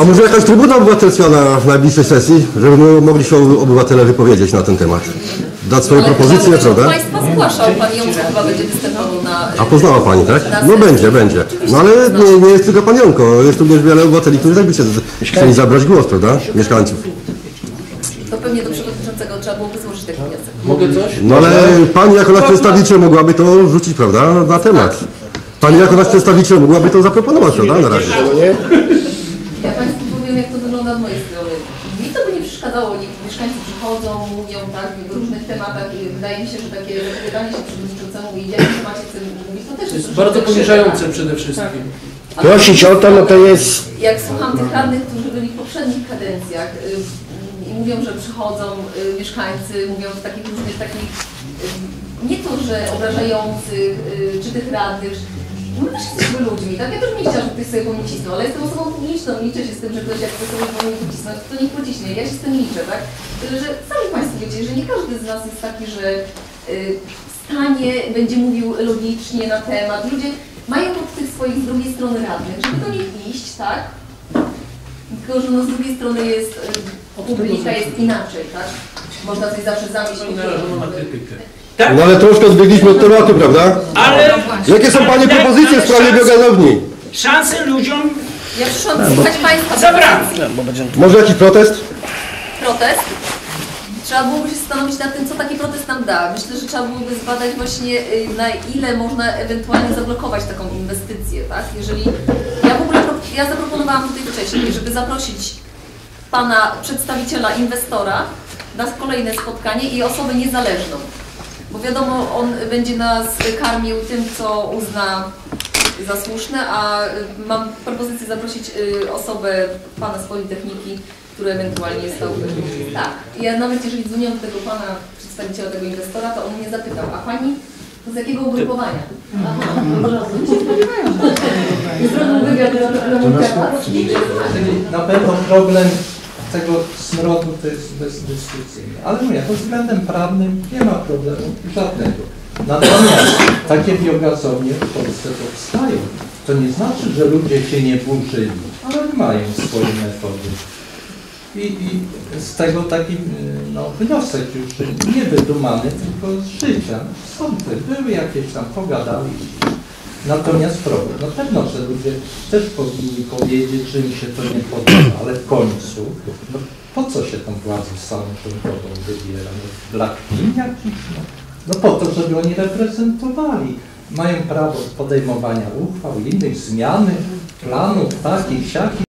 A może jakaś trybuna obywatelska na najbliższej sesji, żeby mo- mogli się obywatele wypowiedzieć na ten temat? Dać swoje propozycje, prawda? Państwa zgłaszał, Pan chyba będzie występował na... A poznała Pani, tak? na No sesji. będzie, będzie. No ale nie, nie jest tylko Pan Jonko, jest również wiele obywateli, którzy też by się chcieli zabrać głos, prawda? Mieszkańców. To pewnie do przewodniczącego trzeba byłoby złożyć taki wniosek. Mogę coś? No ale Pani jako nasz przedstawiciel mogłaby to wrzucić, prawda, na temat. Pani jako nasz przedstawiciel mogłaby to zaproponować, prawda, na razie. Ja Państwu powiem, jak to z mojej strony. Mi to by nie przeszkadzało, nie, mieszkańcy przychodzą, mówią tak, w różnych tematach i wydaje mi się, że takie wypowiadanie się przewodniczącemu i w jakim temacie chce mówić, to też jest troszeczkę bardzo poniżające tak? przede wszystkim. Ale Prosić o to, no to jest... Jak słucham tych radnych, którzy byli w poprzednich kadencjach y, i mówią, że przychodzą y, mieszkańcy, mówią w takich różnych takich, y, nie to, że obrażających, y, czy tych radnych, że- My też jesteśmy ludźmi, tak? Ja też nie chciałam, żeby ktoś sobie po mnie cisnął, ale jestem osobą publiczną, liczę się z tym, że ktoś jak chce sobie po mnie pocisnąć, to niech pociśnie. Ja się z tym liczę, tak? Że sami Państwo wiecie, że nie każdy z nas jest taki, że y, stanie, będzie mówił logicznie na temat. Ludzie mają od tych swoich z drugiej strony radnych, żeby do nich iść, tak? Tylko, że no z drugiej strony jest, y, publika jest inaczej, tak? Można coś zawsze zamieść. Narażono na krytykę. No ale troszkę odbiegliśmy od tematu, prawda? Ale Jakie są Pani propozycje w sprawie biogazowni? szansę ludziom Ja przyszłam słuchać Państwa zabrano. Może jakiś protest? protest. Trzeba byłoby się zastanowić nad tym, co taki protest nam da. Myślę, że trzeba byłoby zbadać właśnie y, na ile można ewentualnie zablokować taką inwestycję, tak? Jeżeli ja w ogóle ja zaproponowałam tutaj wcześniej, żeby zaprosić pana przedstawiciela inwestora na kolejne spotkanie i osobę niezależną. Bo wiadomo, on będzie nas karmił tym, co uzna za słuszne, a y, mam propozycję zaprosić y, osobę pana z Politechniki, który ewentualnie stałby. Tak. Ja nawet jeżeli dzwoniłam do tego pana przedstawiciela tego inwestora, to on mnie zapytał, a pani to z jakiego ugrupowania? Aha, Zrobił wywiad na mój temat. Na pewno problem tego smrodu to jest bezdyskusyjny. Ale mówię, pod względem prawnym nie ma problemu żadnego. Natomiast takie biogazownie w Polsce powstają. To nie znaczy, że ludzie się nie burzyli, ale mają swoje metody. I, I z tego taki no, wniosek już nie wydumany, tylko z życia. Są te, były jakieś tam, pogadali. Natomiast problem, no pewno, że ludzie też powinni powiedzieć, że im się to nie podoba, ale w końcu, no po co się tą władzę samorządową wybiera? No, dla kpin jakichś? No, no po to, żeby oni reprezentowali. Mają prawo podejmowania uchwał, innych zmiany, planów takich, siakich.